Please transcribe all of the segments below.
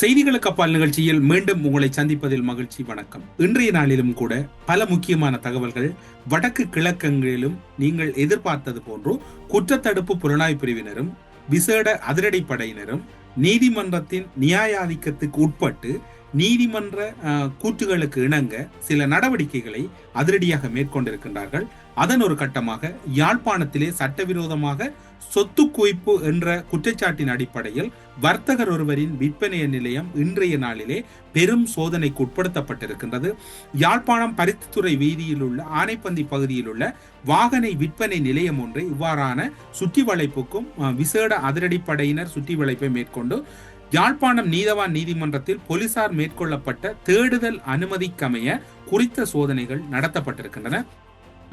செய்திகளுக்கு அப்பால் நிகழ்ச்சியில் மீண்டும் உங்களை சந்திப்பதில் மகிழ்ச்சி வணக்கம். இன்றைய நாளிலும் கூட பல முக்கியமான தகவல்கள் வடக்கு கிழக்கங்களிலும் நீங்கள் எதிர்பார்த்தது போன்று குற்றத்தடுப்பு புலனாய்வு பிரிவினரும் விசேட அதிரடிப்படையினரும் நீதிமன்றத்தின் நியாயாதிக்கத்துக்கு உட்பட்டு நீதிமன்ற கூற்றுகளுக்கு இணங்க சில நடவடிக்கைகளை அதிரடியாக மேற்கொண்டிருக்கின்றார்கள். அதன் ஒரு கட்டமாக யாழ்ப்பாணத்திலே சட்டவிரோதமாக சொத்து குவிப்பு என்ற குற்றச்சாட்டின் அடிப்படையில் வர்த்தகர் ஒருவரின் விற்பனை நிலையம் இன்றைய நாளிலே பெரும் சோதனைக்கு உட்படுத்தப்பட்டிருக்கின்றது. யாழ்ப்பாணம் பருத்தித்துறை வீதியில் உள்ள ஆனைப்பந்தி பகுதியில் உள்ள வாகன விற்பனை நிலையம் ஒன்றை இவ்வாறான சுற்றி வளைப்புக்கும் அஹ், விசேட அதிரடிப்படையினர் சுற்றி வளைப்பை மேற்கொண்டு யாழ்ப்பாணம் நீதவான் நீதிமன்றத்தில் போலீசார் மேற்கொள்ளப்பட்ட தேடுதல் அனுமதிக்கமைய குறித்த சோதனைகள் நடத்தப்பட்டிருக்கின்றன.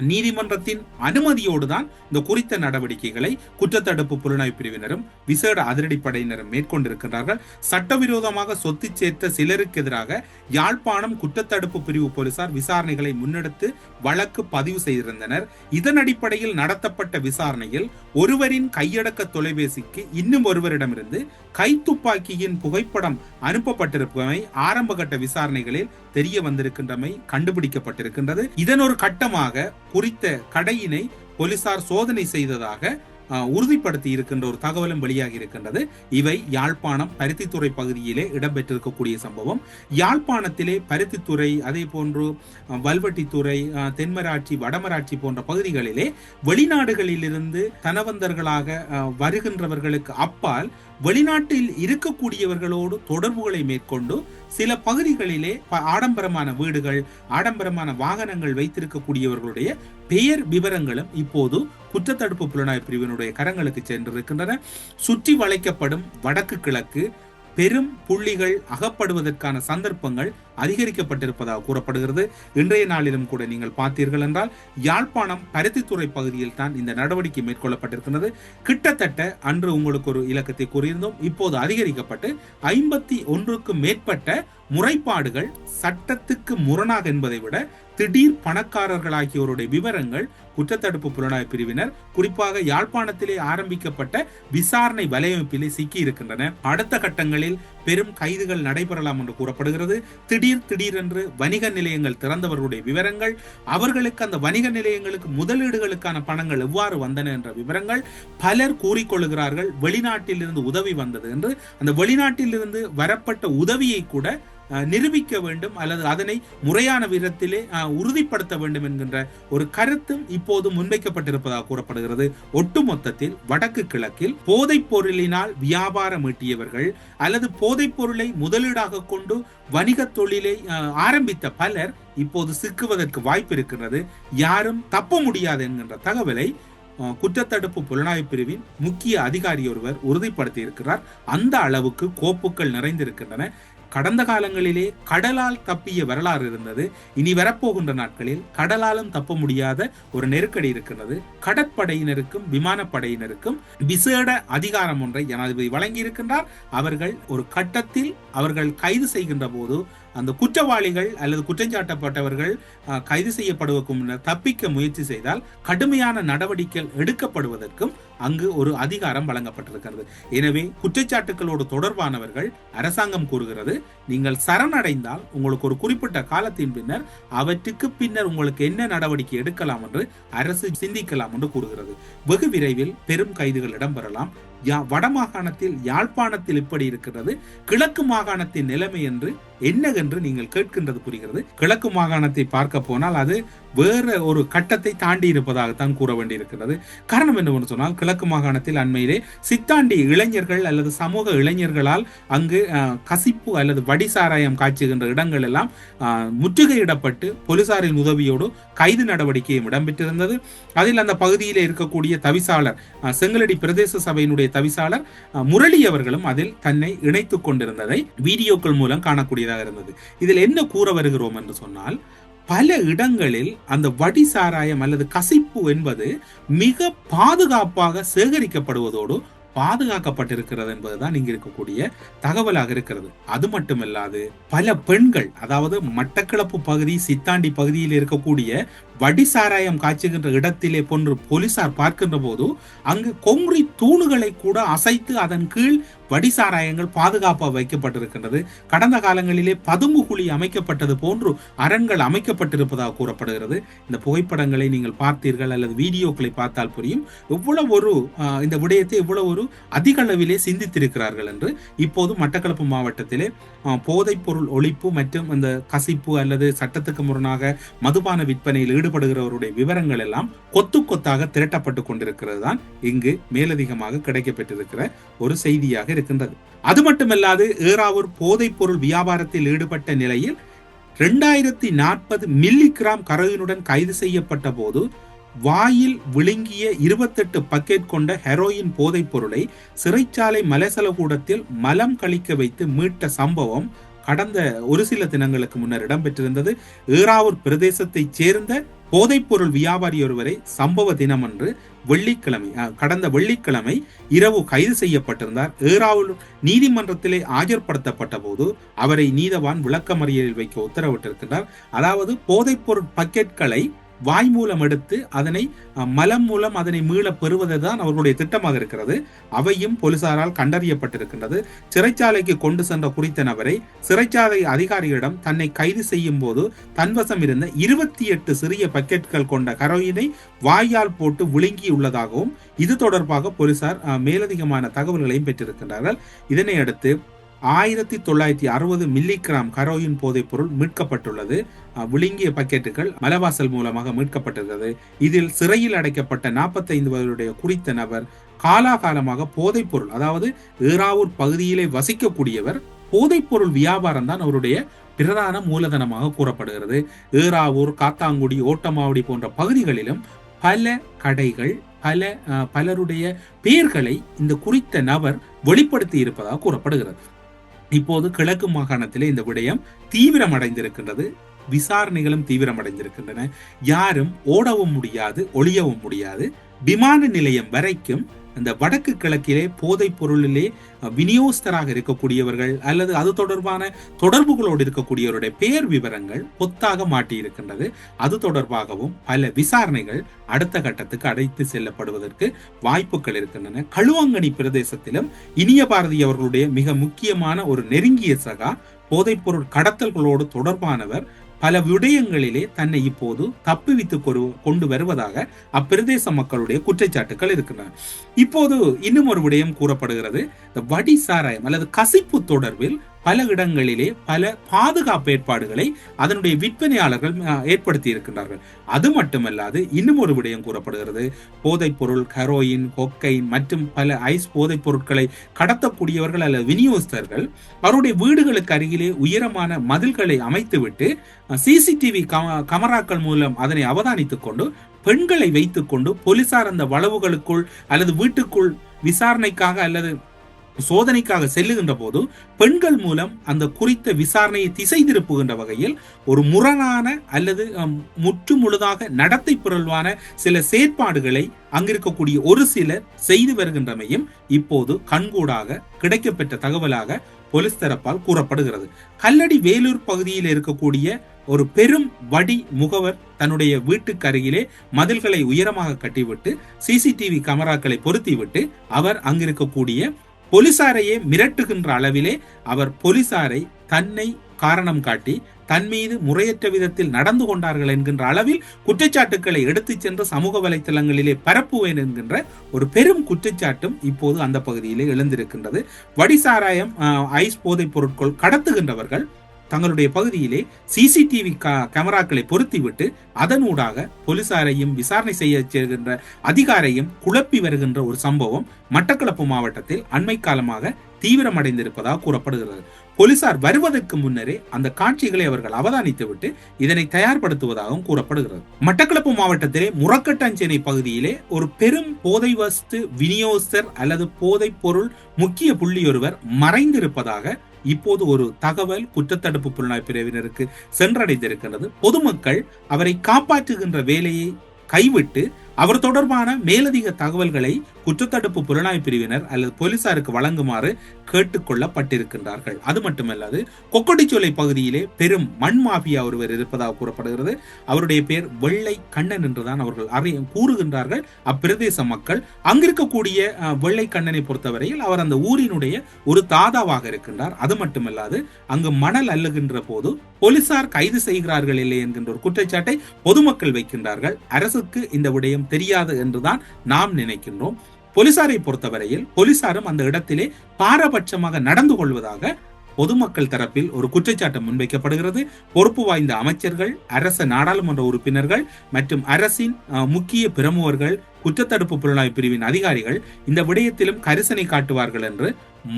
நீதிமன்றத்தின் அனுமதியோடு தான் இந்த குறித்த நடவடிக்கைகளை குற்றத்தடுப்பு புலனாய்வு பிரிவினரும் விசேட அதிரடிப்படையினரும் மேற்கொண்டிருக்கிறார்கள் சட்டவிரோதமாக சொத்து சேர்த்த சிலருக்கு எதிராக யாழ்ப்பாணம் குற்றத்தடுப்பு பிரிவு போலீசார் விசாரணைகளை முன்னெடுத்து வழக்கு பதிவு செய்திருந்தனர். இதன் அடிப்படையில் நடத்தப்பட்ட விசாரணையில் ஒருவரின் கையடக்க தொலைபேசிக்கு இன்னும் ஒருவரிடமிருந்து கைத்துப்பாக்கியின் புகைப்படம் அனுப்பப்பட்டிருப்பமை ஆரம்பகட்ட விசாரணைகளில் தெரிய வந்திருக்கின்றமை கண்டுபிடிக்கப்பட்டிருக்கின்றது. இதன் ஒரு கட்டமாக குறித்த கடையினை போலீசார் சோதனை செய்ததாக உறுதிப்படுத்தி இருக்கின்ற ஒரு தகவலும் வெளியாகி இருக்கின்றது. இவை யாழ்ப்பாணம் பருத்தித்துறை பகுதியிலே இடம்பெற்றிருக்கக்கூடிய சம்பவம். யாழ்ப்பாணத்திலே பருத்தித்துறை அதே போன்று வல்வட்டித்துறை வல்வெட்டித்துறை தென்மராட்சி வடமராட்சி போன்ற பகுதிகளிலே வெளிநாடுகளிலிருந்து தனவந்தர்களாக வருகின்றவர்களுக்கு அப்பால் வெளிநாட்டில் இருக்கக்கூடியவர்களோடு தொடர்புகளை மேற்கொண்டு சில பகுதிகளிலே ப- ஆடம்பரமான வீடுகள் ஆடம்பரமான வாகனங்கள் வைத்திருக்கக்கூடியவர்களுடைய பெயர் விவரங்களும் இப்போது குற்றத்தடுப்பு புலனாய்வு பிரிவினுடைய கரங்களுக்கு சென்றிருக்கின்றன. சுற்றி வளைக்கப்படும் வடக்கு கிழக்கு பெரும் புள்ளிகள் அகப்படுவதற்கான சந்தர்ப்பங்கள் அதிகரிக்கப்பட்டிருப்பதாக கூறப்படுகிறது. இன்றைய நாளிலும் கூட நீங்கள் பார்த்தீர்கள் என்றால் யாழ்ப்பாணம் பருத்தித்துறை பகுதியில் தான் இந்த நடவடிக்கை மேற்கொள்ளப்பட்டிருக்கிறது கிட்டத்தட்ட அன்று உங்களுக்கு ஒரு இலக்கத்தை கூறியிருந்தோம். இப்போது அதிகரிக்கப்பட்டு ஐம்பத்தி ஒன்றுக்கும் மேற்பட்ட முறைப்பாடுகள் சட்டத்துக்கு முரணாக என்பதை விட திடீர் பணக்காரர்களாகியோருடைய விவரங்கள் குற்றத்தடுப்பு புலனாய்வு பிரிவினர் குறிப்பாக யாழ்ப்பாணத்திலே ஆரம்பிக்கப்பட்ட விசாரணை வலையமைப்பிலே சிக்கி இருக்கின்றன அடுத்த கட்டங்களில் பெரும் கைதுகள் நடைபெறலாம் என்று கூறப்படுகிறது. திடீர் திடீரென்று வணிக நிலையங்கள் திறந்தவர்களுடைய விவரங்கள் அவர்களுக்கு அந்த வணிக நிலையங்களுக்கு முதலீடுகளுக்கான பணங்கள் எவ்வாறு வந்தன என்ற விவரங்கள் பலர் கூறிக்கொள்கிறார்கள் வெளிநாட்டிலிருந்து உதவி வந்தது என்று அந்த வெளிநாட்டிலிருந்து வரப்பட்ட உதவியை கூட நிரூபிக்க வேண்டும் அல்லது அதனை முறையான விதத்திலே உறுதிப்படுத்த வேண்டும் என்கின்ற ஒரு கருத்தும் இப்போது முன்வைக்கப்பட்டிருப்பதாக கூறப்படுகிறது. ஒட்டுமொத்தத்தில் வடக்கு கிழக்கில் போதைப் பொருளினால் வியாபாரம் ஈட்டியவர்கள் அல்லது போதைப் பொருளை முதலீடாக கொண்டு வணிக தொழிலை ஆரம்பித்த பலர் இப்போது சிக்குவதற்கு வாய்ப்பு இருக்கின்றது யாரும் தப்ப முடியாது என்கின்ற தகவலை குற்றத்தடுப்பு புலனாய்வு பிரிவின் முக்கிய அதிகாரி ஒருவர் உறுதிப்படுத்தி இருக்கிறார் அந்த அளவுக்கு கோப்புகள் நிறைந்திருக்கின்றன. கடந்த காலங்களிலே கடலால் தப்பிய வரலாறு இருந்தது. இனி வரப்போகின்ற நாட்களில் கடலாலும் தப்ப முடியாத ஒரு நெருக்கடி இருக்கிறது கடற்படையினருக்கும் விமானப்படையினருக்கும் விசேட அதிகாரம் ஒன்றை ஜனாதிபதி வழங்கி இருக்கின்றார் அவர்கள் ஒரு கட்டத்தில் அவர்கள் கைது செய்கின்ற போது அந்த குற்றவாளிகள் அல்லது குற்றஞ்சாட்டப்பட்டவர்கள் கைது செய்யப்படுவதற்கு முன்னர் தப்பிக்க முயற்சி செய்தால் கடுமையான நடவடிக்கைகள் எடுக்கப்படுவதற்கும் அங்கு ஒரு அதிகாரம் வழங்கப்பட்டிருக்கிறது. எனவே குற்றச்சாட்டுகளோடு தொடர்பானவர்கள் அரசாங்கம் கூறுகிறது நீங்கள் சரணடைந்தால் உங்களுக்கு ஒரு குறிப்பிட்ட காலத்தின் பின்னர் அவற்றுக்கு பின்னர் உங்களுக்கு என்ன நடவடிக்கை எடுக்கலாம் என்று அரசு சிந்திக்கலாம் என்று கூறுகிறது. வெகு விரைவில் பெரும் கைதுகள் இடம்பெறலாம். யா வடமாகாணத்தில் யாழ்ப்பாணத்தில் இப்படி இருக்கிறது. கிழக்கு மாகாணத்தின் நிலைமை என்று என்னவென்று நீங்கள் கேட்கின்றது புரிகிறது. கிழக்கு மாகாணத்தை பார்க்க போனால் அது வேற ஒரு கட்டத்தை தாண்டி இருப்பதாகத்தான் கூற வேண்டியிருக்கிறது காரணம் என்னவென்று சொன்னால் கிழக்கு மாகாணத்தில் அண்மையிலே சித்தாண்டி இளைஞர்கள் அல்லது சமூக இளைஞர்களால் அங்கு கசிப்பு அல்லது வடிசாராயம் காய்ச்சுகின்ற இடங்கள் எல்லாம் முற்றுகையிடப்பட்டு போலீசாரின் உதவியோடு கைது நடவடிக்கையும் இடம்பெற்றிருந்தது. அதில் அந்த பகுதியிலே இருக்கக்கூடிய தவிசாளர் செங்கலடி பிரதேச சபையினுடைய தவிசாளர் முரளி அவர்களும் அதில் தன்னை இணைத்துக் கொண்டிருந்ததை வீடியோக்கள் மூலம் காணக்கூடியதாக இருந்தது. இதில் என்ன கூற வருகிறோம் என்று சொன்னால் பல இடங்களில் அந்த வடி சாராயம் அல்லது கசிப்பு என்பது மிக பாதுகாப்பாக சேகரிக்கப்படுவதோடு பாதுகாக்கப்பட்டிருக்கிறது என்பதுதான் இங்கு இருக்கக்கூடிய தகவலாக இருக்கிறது. அது மட்டுமல்லாது பல பெண்கள் அதாவது மட்டக்களப்பு பகுதி சித்தாண்டி பகுதியில் இருக்கக்கூடிய வடிசாராயம் காய்ச்சுகின்ற இடத்திலே போன்று போலீசார் பார்க்கின்ற போது அங்கு கொங்குறி தூணுகளை கூட அசைத்து அதன் கீழ் வடிசாராயங்கள் பாதுகாப்பாக வைக்கப்பட்டிருக்கின்றது. கடந்த காலங்களிலே பதுங்கு குழி அமைக்கப்பட்டது போன்று அரண்கள் அமைக்கப்பட்டிருப்பதாக கூறப்படுகிறது. இந்த புகைப்படங்களை நீங்கள் பார்த்தீர்கள் அல்லது வீடியோக்களை பார்த்தால் புரியும். எவ்வளவு ஒரு இந்த விடயத்தை எவ்வளவு ஒரு அதிக அளவிலே சிந்தித்திருக்கிறார்கள் என்று இப்போது மட்டக்களப்பு மாவட்டத்திலே போதைப்பொருள் போதைப் பொருள் ஒழிப்பு மற்றும் இந்த கசிப்பு அல்லது சட்டத்துக்கு முரணாக மதுபான விற்பனையில் ஈடுபடுகிறவருடைய விவரங்கள் எல்லாம் கொத்து கொத்தாக திரட்டப்பட்டு கொண்டிருக்கிறது தான் இங்கு மேலதிகமாக கிடைக்கப்பட்டிருக்கிற ஒரு செய்தியாக இருக்கின்றது அது மட்டுமல்லாது ஏறாவூர் போதைப் பொருள் வியாபாரத்தில் ஈடுபட்ட நிலையில் இரண்டாயிரத்தி நாற்பது மில்லி கிராம் கரோயினுடன் கைது செய்யப்பட்ட போது வாயில் விழுங்கிய இருபத்தெட்டு பக்கெட் கொண்ட ஹெரோயின் போதைப் பொருளை சிறைச்சாலை மலசலகூடத்தில் மலம் கழிக்க வைத்து மீட்ட சம்பவம் கடந்த ஒரு சில தினங்களுக்கு முன்னர் இடம்பெற்றிருந்தது. ஏறாவூர் பிரதேசத்தைச் சேர்ந்த போதைப்பொருள் வியாபாரி ஒருவரை சம்பவ தினமன்று வெள்ளிக்கிழமை கடந்த வெள்ளிக்கிழமை இரவு கைது செய்யப்பட்டிருந்தார். ஏறாவூர் நீதிமன்றத்திலே ஆஜர்படுத்தப்பட்ட போது அவரை நீதவான் விளக்கமறியலில் வைக்க உத்தரவிட்டிருக்கிறார் அதாவது போதைப்பொருள் பக்கெட்களை வாய் மூலம் எடுத்து அதனை மலம் மூலம் அதனை மீள பெறுவதுதான் அவர்களுடைய திட்டமாக இருக்கிறது. அவையும் போலீசாரால் கண்டறியப்பட்டிருக்கின்றது. சிறைச்சாலைக்கு கொண்டு சென்ற குறித்த நபரை சிறைச்சாலை அதிகாரிகளிடம் தன்னை கைது செய்யும் போது தன்வசம் இருந்த இருபத்தி எட்டு சிறிய பக்கெட்கள் கொண்ட கரோயினை வாயால் போட்டு விழுங்கியுள்ளதாகவும் இது தொடர்பாக போலீசார் மேலதிகமான தகவல்களையும் பெற்றிருக்கின்றார்கள். இதனை அடுத்து ஆயிரத்தி தொள்ளாயிரத்தி அறுபது மில்லிகிராம் கரோயின் போதைப் பொருள் மீட்கப்பட்டுள்ளது விழுங்கிய பக்கெட்டுகள் மலவாசல் மூலமாக மீட்கப்பட்டிருந்தது. இதில் சிறையில் அடைக்கப்பட்ட 45 வயதுடைய குறித்த நபர் காலாகாலமாக போதைப் பொருள் அதாவது ஏறாவூர் பகுதியிலே வசிக்கக்கூடியவர் போதைப் பொருள் வியாபாரம் தான் அவருடைய பிரதான மூலதனமாக கூறப்படுகிறது. ஏறாவூர் காத்தாங்குடி ஓட்டமாவடி போன்ற பகுதிகளிலும் பல கடைகள் பல அஹ், பலருடைய பெயர்களை இந்த குறித்த நபர் வெளிப்படுத்தி இருப்பதாக கூறப்படுகிறது. இப்போது கிழக்கு மாகாணத்திலே இந்த விடயம் தீவிரமடைந்திருக்கின்றது. விசாரணைகளும் தீவிரமடைந்திருக்கின்றன. யாரும் ஓடவும் முடியாது ஒளியவும் முடியாது. விமான நிலையம் வரைக்கும் இந்த வடக்கு கிழக்கிலே போதைப் பொருளிலே விநியோகஸ்தராக இருக்கக்கூடியவர்கள் அல்லது அது தொடர்பான தொடர்புகளோடு இருக்கக்கூடியவருடைய பெயர் விவரங்கள் பொத்தாக மாட்டியிருக்கின்றது. அது தொடர்பாகவும் பல விசாரணைகள் அடுத்த கட்டத்துக்கு அழைத்து செல்லப்படுவதற்கு வாய்ப்புகள் இருக்கின்றன. களுவாங்கனி பிரதேசத்திலும் இனிய பாரதி அவர்களுடைய மிக முக்கியமான ஒரு நெருங்கிய சகா போதைப்பொருள் கடத்தல்களோடு தொடர்பானவர் பல விடயங்களிலே தன்னை இப்போது தப்புவித்து கொண்டு வருவதாக அப்பிரதேச மக்களுடைய குற்றச்சாட்டுகள் இருக்கின்றன. இப்போது இன்னும் ஒரு விடயம் கூறப்படுகிறது. இந்த வடி சாராயம் அல்லது கசிப்பு தொடர்பில் பல இடங்களிலே பல பாதுகாப்பு ஏற்பாடுகளை அதனுடைய விற்பனையாளர்கள் ஏற்படுத்தி இருக்கின்றார்கள். அது மட்டுமல்லாது இன்னும் ஒரு விடயம் கூறப்படுகிறது. போதைப் பொருள் கரோயின் கொக்கைன் மற்றும் பல ஐஸ் போதைப் பொருட்களை கடத்தக்கூடியவர்கள் அல்லது விநியோகஸ்தர்கள் அவருடைய வீடுகளுக்கு அருகிலே உயரமான மதில்களை அமைத்துவிட்டு சிசிடிவி கமராக்கள் மூலம் அதனை அவதானித்துக் கொண்டு பெண்களை வைத்துக்கொண்டு போலீசார் அந்த வளவுகளுக்குள் அல்லது வீட்டுக்குள் விசாரணைக்காக அல்லது சோதனைக்காக செல்லுகின்ற போது பெண்கள் மூலம் அந்த குறித்த விசாரணையை திசை திருப்புகின்ற வகையில் ஒரு முரணான அல்லது முற்றுமுழுதாக முற்று முழுதாக நடத்தை பிறழ்வான சில செயற்பாடுகளை அங்கிருக்கக்கூடிய ஒரு சிலர் செய்து வருகின்றமையும் இப்போது கண்கூடாக கிடைக்கப்பெற்ற தகவலாக போலீஸ் தரப்பால் கூறப்படுகிறது. கல்லடி வேலூர் பகுதியில் இருக்கக்கூடிய ஒரு பெரும் வடி முகவர் தன்னுடைய வீட்டுக்கு அருகிலே மதில்களை உயரமாக கட்டிவிட்டு சிசிடிவி கேமராக்களை பொருத்திவிட்டு அவர் அங்கிருக்கக்கூடிய போலீசாரையே மிரட்டுகின்ற அளவிலே அவர் போலீசாரை தன்னை காரணம் காட்டி தன் மீது முறையற்ற விதத்தில் நடந்து கொண்டார்கள் என்கின்ற அளவில் குற்றச்சாட்டுக்களை எடுத்துச் சென்று சமூக வலைத்தளங்களிலே பரப்புவேன் என்கின்ற ஒரு பெரும் குற்றச்சாட்டும் இப்போது அந்த பகுதியிலே எழுந்திருக்கின்றது. வடிசாராயம் ஐஸ் போதைப் பொருட்கள் கடத்துகின்றவர்கள் தங்களுடைய பகுதியிலே சிசிடிவி கேமராக்களை பொருத்திவிட்டு அதனூடாக போலீசாரையும் விசாரணை செய்ய செல்கின்ற அதிகாரையும் குழப்பி வருகின்ற ஒரு சம்பவம் மட்டக்களப்பு மாவட்டத்தில் அண்மை காலமாக தீவிரமடைந்திருப்பதாக கூறப்படுகிறது. போலீசார் வருவதற்கு முன்னரே அந்த காட்சிகளை அவர்கள் அவதானித்துவிட்டு இதனை தயார்படுத்துவதாகவும் கூறப்படுகிறது. மட்டக்களப்பு மாவட்டத்திலே முரக்கட்டாஞ்சேனை பகுதியிலே ஒரு பெரும் போதை வஸ்து விநியோகஸ்தர் அல்லது போதைப் பொருள் முக்கிய புள்ளியொருவர் மறைந்திருப்பதாக இப்போது ஒரு தகவல் குற்றத்தடுப்பு புலனாய் பிரிவினருக்கு சென்றடைந்திருக்கிறது பொதுமக்கள் அவரை காப்பாற்றுகின்ற வேலையை கைவிட்டு அவர் தொடர்பான மேலதிக தகவல்களை குற்றத்தடுப்பு புலனாய்வு பிரிவினர் அல்லது போலீசாருக்கு வழங்குமாறு கேட்டுக்கொள்ளப்பட்டிருக்கின்றார்கள். அது மட்டுமல்லாது கொக்கடிச்சோலை பகுதியிலே பெரும் மண் மாஃபியா ஒருவர் இருப்பதாக கூறப்படுகிறது. அவருடைய பெயர் வெள்ளை கண்ணன் என்றுதான் அவர்கள் அறிய கூறுகின்றார்கள். அப்பிரதேச மக்கள் அங்கிருக்கக்கூடிய வெள்ளை கண்ணனை பொறுத்தவரையில் அவர் அந்த ஊரினுடைய ஒரு தாதாவாக இருக்கின்றார். அது மட்டுமல்லாது அங்கு மணல் அல்லுகின்ற போது போலீசார் கைது செய்கிறார்கள் இல்லை என்கின்ற ஒரு குற்றச்சாட்டை பொதுமக்கள் வைக்கின்றார்கள். அரசுக்கு இந்த விடயம் தெரியாது என்றுதான் நாம் நினைக்கின்றோம். போலீசாரை பொறுத்தவரையில் போலீசாரும் அந்த இடத்திலே பாரபட்சமாக நடந்து கொள்வதாக பொதுமக்கள் தரப்பில் ஒரு குற்றச்சாட்டு முன்வைக்கப்படுகிறது. பொறுப்பு வாய்ந்த அமைச்சர்கள் அரச நாடாளுமன்ற உறுப்பினர்கள் மற்றும் அரசின் முக்கிய பிரமுகர்கள் குற்றத்தடுப்பு புலனாய்வு பிரிவின் அதிகாரிகள் இந்த விடயத்திலும் கரிசனை காட்டுவார்கள் என்று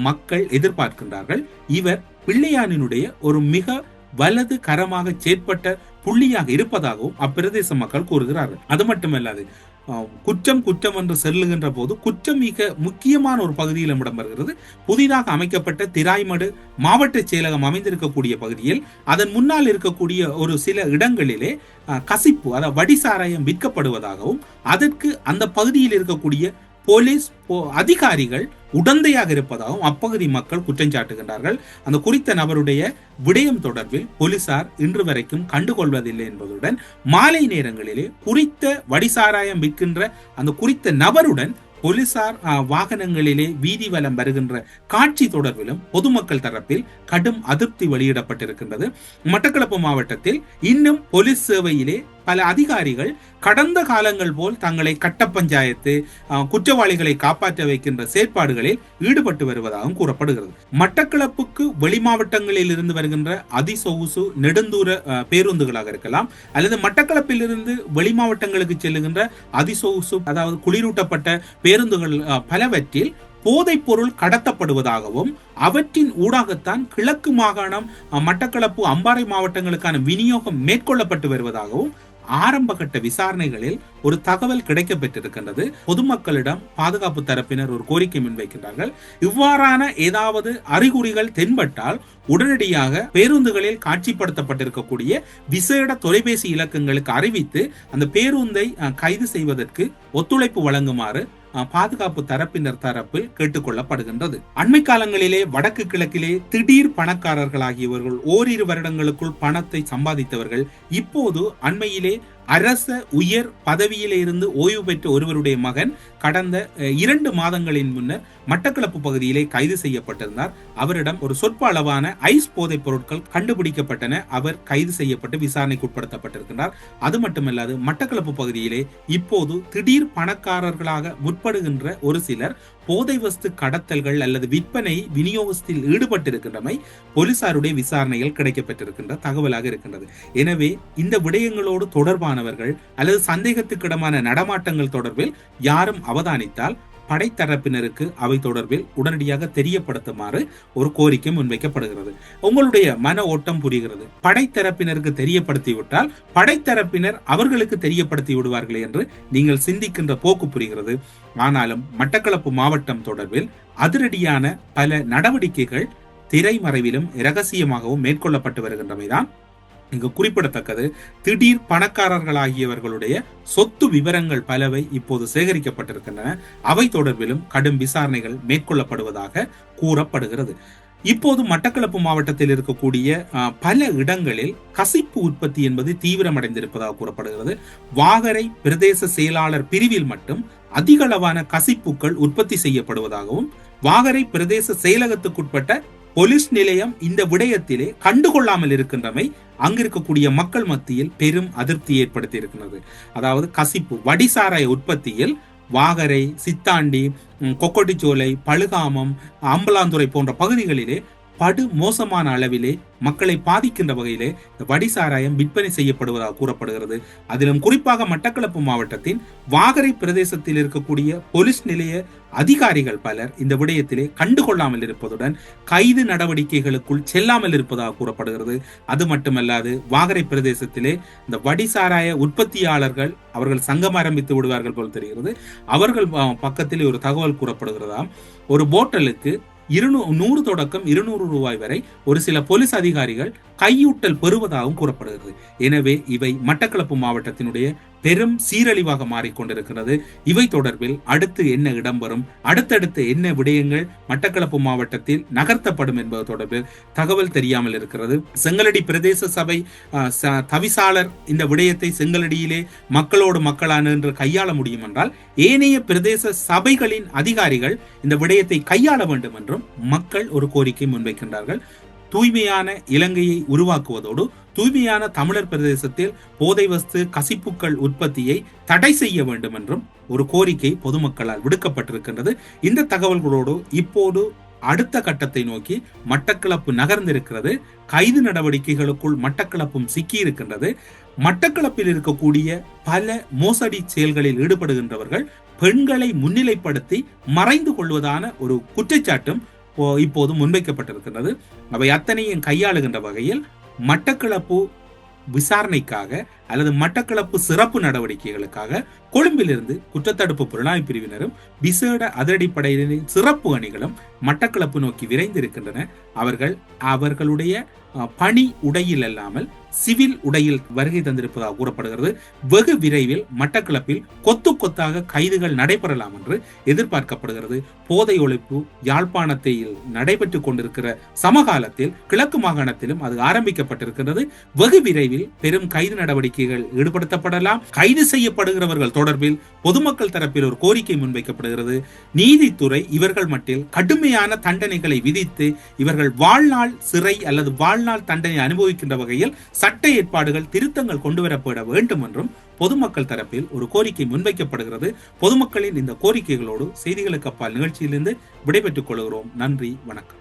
மக்கள் எதிர்பார்க்கின்றார்கள். இவர் பிள்ளையானினுடைய ஒரு மிக வலது கரமாக செயற்பட்ட புள்ளியாக இருப்பதாகவும் அப்பிரதேச மக்கள் கூறுகிறார்கள். அது மட்டுமல்லாது குற்றம் குற்றம் என்று செல்லுகின்ற போது குற்றம் மிக முக்கியமான ஒரு பகுதியில் இடம்பெறுகிறது புதிதாக அமைக்கப்பட்ட திராய்மடு மாவட்ட செயலகம் அமைந்திருக்கக்கூடிய பகுதியில் அதன் முன்னால் இருக்கக்கூடிய ஒரு சில இடங்களிலே கசிப்பு அதாவது வடிசாராயம் விற்கப்படுவதாகவும் அதற்கு அந்த பகுதியில் இருக்கக்கூடிய போலீஸ் போ- அதிகாரிகள் உடந்தையாக இருப்பதாகவும் அப்பகுதி மக்கள் குற்றம் சாட்டுகின்றார்கள். அந்த குறித்த நபருடைய விடயம் தொடர்பில் போலீசார் இன்று வரைக்கும் கண்டுகொள்வதில்லை என்பதுடன் மாலை நேரங்களிலே குறித்த வடிசாராயம் விற்கின்ற அந்த குறித்த நபருடன் போலீசார் வாகனங்களிலே வீதி வலம் வருகின்ற காட்சி தொடர்பிலும் பொதுமக்கள் தரப்பில் கடும் அதிருப்தி வெளியிடப்பட்டிருக்கின்றது. மட்டக்களப்பு மாவட்டத்தில் இன்னும் போலீஸ் சேவையிலே பல அதிகாரிகள் கடந்த காலங்கள் போல் தங்களை கட்ட பஞ்சாயத்து குற்றவாளிகளை காப்பாற்ற வைக்கின்ற செயற்பாடுகளில் ஈடுபட்டு வருவதாகவும் கூறப்படுகிறது. மட்டக்களப்புக்கு வெளி மாவட்டங்களில் இருந்து வருகின்ற அதிசொகுசு நெடுந்தூர பேருந்துகளாக இருக்கலாம் அல்லது மட்டக்களப்பில் இருந்து வெளி மாவட்டங்களுக்கு செல்லுகின்ற அதிசொகுசு அதாவது குளிரூட்டப்பட்ட பேருந்துகள் பலவற்றில் போதைப் பொருள் கடத்தப்படுவதாகவும் அவற்றின் ஊடாகத்தான் கிழக்கு மாகாணம் மட்டக்களப்பு அம்பாறை மாவட்டங்களுக்கான விநியோகம் மேற்கொள்ளப்பட்டு வருவதாகவும் ஆரம்பகட்ட விசாரணைகளில் ஒரு தகவல் கிடைக்கப்பெற்றிருக்கின்றது. பொதுமக்களிடம் பாதுகாப்பு தரப்பினர் ஒரு கோரிக்கை முன்வைக்கின்றார்கள். இவ்வாறான ஏதாவது அறிகுறிகள் தென்பட்டால் உடனடியாக பேருந்துகளில் காட்சிப்படுத்தப்பட்டிருக்கக்கூடிய விசேட தொலைபேசி இலக்கங்களுக்கு அறிவித்து அந்த பேருந்தை கைது செய்வதற்கு ஒத்துழைப்பு வழங்குமாறு பாதுகாப்பு தரப்பினர் தரப்பில் கேட்டுக்கொள்ளப்படுகின்றது. அண்மை காலங்களிலே வடக்கு கிழக்கிலே திடீர் பணக்காரர்களாகியவர்கள் ஓரிரு வருடங்களுக்குள் பணத்தை சம்பாதித்தவர்கள் இப்போது அண்மையிலே அரச உயர் பதவியிலிருந்து ஓய்வு பெற்ற ஒருவருடைய மகன் கடந்த இரண்டு மாதங்களின் முன்னர் மட்டக்களப்பு பகுதியிலே கைது செய்யப்பட்டிருந்தார். அவரிடம் ஒரு சொற்ப அளவான ஐஸ் போதைப் பொருட்கள் கண்டுபிடிக்கப்பட்டன. அவர் கைது செய்யப்பட்டு விசாரணைக்கு உட்படுத்தப்பட்டிருக்கிறார் அது மட்டுமல்லாது மட்டக்களப்பு பகுதியிலே இப்போது திடீர் பணக்காரர்களாக முற்படுகின்ற ஒரு சிலர் போதை வஸ்து கடத்தல்கள் அல்லது விற்பனை விநியோகத்தில் ஈடுபட்டிருக்கின்றமை போலீசாருடைய விசாரணையில் கிடைக்கப்பட்டிருக்கின்ற தகவலாக இருக்கின்றது. எனவே இந்த விடயங்களோடு தொடர்பான தொடர்பானவர்கள் அல்லது சந்தேகத்துக்கிடமான நடமாட்டங்கள் தொடர்பில் யாரும் அவதானித்தால் படைத்தரப்பினருக்கு அவை தொடர்பில் உடனடியாக தெரியப்படுத்துமாறு ஒரு கோரிக்கை முன்வைக்கப்படுகிறது. உங்களுடைய மன ஓட்டம் புரிகிறது. படைத்தரப்பினருக்கு தெரியப்படுத்திவிட்டால் படைத்தரப்பினர் அவர்களுக்கு தெரியப்படுத்தி விடுவார்கள் என்று நீங்கள் சிந்திக்கின்ற போக்கு புரிகிறது. ஆனாலும் மட்டக்களப்பு மாவட்டம் தொடர்பில் அதிரடியான பல நடவடிக்கைகள் திரைமறைவிலும் இரகசியமாகவும் மேற்கொள்ளப்பட்டு வருகின்றமைதான் இங்கு குறிப்பிடத்தக்கது. திடீர் பணக்காரர்களாகியவர்களுடைய சொத்து விவரங்கள் பலவை இப்போது சேகரிக்கப்பட்டிருக்கின்றன. அவை தொடர்பிலும் கடும் விசாரணைகள் மேற்கொள்ளப்படுவதாக கூறப்படுகிறது. இப்போது மட்டக்களப்பு மாவட்டத்தில் இருக்கக்கூடிய பல இடங்களில் கசிப்பு உற்பத்தி என்பது தீவிரமடைந்திருப்பதாக கூறப்படுகிறது. வாகரை பிரதேச செயலாளர் பிரிவில் மட்டும் அதிகளவான கசிப்புக்கள் உற்பத்தி செய்யப்படுவதாகவும் வாகரை பிரதேச செயலகத்துக்குட்பட்ட போலீஸ் நிலையம் இந்த விடயத்திலே கண்டுகொள்ளாமல் இருக்கின்றமை அங்கிருக்கக்கூடிய மக்கள் மத்தியில் பெரும் அதிருப்தி ஏற்படுத்தி இருக்கிறது அதாவது கசிப்பு வடிசாராய உற்பத்தியில் வாகரை சித்தாண்டி கொக்கொட்டிச்சோலை பழுகாமம் அம்பலாந்துறை போன்ற பகுதிகளிலே படு மோசமான அளவிலே மக்களை பாதிக்கின்ற வகையிலே இந்த வடிசாராயம் விற்பனை செய்யப்படுவதாக கூறப்படுகிறது. அதிலும் குறிப்பாக மட்டக்களப்பு மாவட்டத்தின் வாகரை பிரதேசத்தில் இருக்கக்கூடிய போலீஸ் நிலைய அதிகாரிகள் பலர் இந்த விடயத்திலே கண்டுகொள்ளாமல் இருப்பதுடன் கைது நடவடிக்கைகளுக்குள் செல்லாமல் இருப்பதாக கூறப்படுகிறது. அது மட்டுமல்லாது வாகரை பிரதேசத்திலே இந்த வடிசாராய உற்பத்தியாளர்கள் அவர்கள் சங்கம் ஆரம்பித்து விடுவார்கள் போல் தெரிகிறது. அவர்கள் பக்கத்திலே ஒரு தகவல் கூறப்படுகிறதாம். ஒரு போட்டலுக்கு இருநூ நூறு தொடக்கம் இருநூறு ரூபாய் வரை ஒரு சில போலீஸ் அதிகாரிகள் கையூட்டல் பெறுவதாகவும் கூறப்படுகிறது. எனவே இவை மட்டக்களப்பு மாவட்டத்தினுடைய பெரும் சீரழிவாக மாறிக்கொண்டிருக்கிறது. இவை தொடர்பில் அடுத்து என்ன இடம்பெறும் அடுத்தடுத்து என்ன விடயங்கள் மட்டக்களப்பு மாவட்டத்தில் நகர்த்தப்படும் என்பது தொடர்பில் தகவல் தெரியாமல் இருக்கிறது. செங்கலடி பிரதேச சபை தவிசாளர் இந்த விடயத்தை செங்கலடியிலே மக்களோடு மக்களான என்று கையாள முடியும் என்றால் ஏனைய பிரதேச சபைகளின் அதிகாரிகள் இந்த விடயத்தை கையாள வேண்டும் என்றும் மக்கள் ஒரு கோரிக்கை முன்வைக்கின்றார்கள். தூய்மையான இலங்கையை உருவாக்குவதோடு தூய்மையான தமிழர் பிரதேசத்தில் போதை வஸ்து கசிப்புக்கள் உற்பத்தியை தடை செய்ய வேண்டும் என்றும் ஒரு கோரிக்கை பொதுமக்களால் விடுக்கப்பட்டிருக்கின்றது. இந்த தகவல்களோடு இப்போது அடுத்த கட்டத்தை நோக்கி மட்டக்களப்பு நகர்ந்திருக்கிறது. கைது நடவடிக்கைகளுக்குள் மட்டக்களப்பும் சிக்கியிருக்கின்றது. மட்டக்களப்பில் இருக்கக்கூடிய பல மோசடி செயல்களில் ஈடுபடுகின்றவர்கள் பெண்களை முன்னிலைப்படுத்தி மறைந்து கொள்வதான ஒரு குற்றச்சாட்டும் இப்போது முன்வைக்கப்பட்டிருக்கின்றது. அவை அத்தனையும் கையாளுகின்ற வகையில் மட்டக்களப்பு விசாரணைக்காக அல்லது மட்டக்களப்பு சிறப்பு நடவடிக்கைகளுக்காக கொழும்பிலிருந்து குற்றத்தடுப்பு புலனாய்வு பிரிவினரும் விசேட அதிரடிப்படையினரின் சிறப்பு அணிகளும் மட்டக்களப்பு நோக்கி விரைந்திருக்கின்றன. அவர்கள் அவர்களுடைய பணி உடையில் அல்லாமல் சிவில் உடையில் வருகை தந்திருப்பதாக கூறப்படுகிறது. வெகு விரைவில் மட்டக்களப்பில் கொத்து கொத்தாக கைதுகள் நடைபெறலாம் என்று எதிர்பார்க்கப்படுகிறது. போதை ஒழிப்பு யாழ்ப்பாணத்தில் நடைபெற்றுக் கொண்டிருக்கிற சமகாலத்தில் கிழக்கு மாகாணத்திலும் அது ஆரம்பிக்கப்பட்டிருக்கிறது வெகு விரைவில் பெரும் கைது நடவடிக்கை நடவடிக்கைகள் ஈடுபடுத்தப்படலாம். கைது செய்யப்படுகிறவர்கள் தொடர்பில் பொதுமக்கள் தரப்பில் ஒரு கோரிக்கை முன்வைக்கப்படுகிறது. நீதித்துறை இவர்கள் மட்டில் கடுமையான தண்டனைகளை விதித்து இவர்கள் வாழ்நாள் சிறை அல்லது வாழ்நாள் தண்டனை அனுபவிக்கின்ற வகையில் சட்ட ஏற்பாடுகள் திருத்தங்கள் கொண்டுவரப்பட வேண்டும் என்றும் பொதுமக்கள் தரப்பில் ஒரு கோரிக்கை முன்வைக்கப்படுகிறது. பொதுமக்களின் இந்த கோரிக்கைகளோடு செய்திகளுக்கு அப்பால் நிகழ்ச்சியிலிருந்து விடைபெற்றுக் கொள்கிறோம். நன்றி வணக்கம்.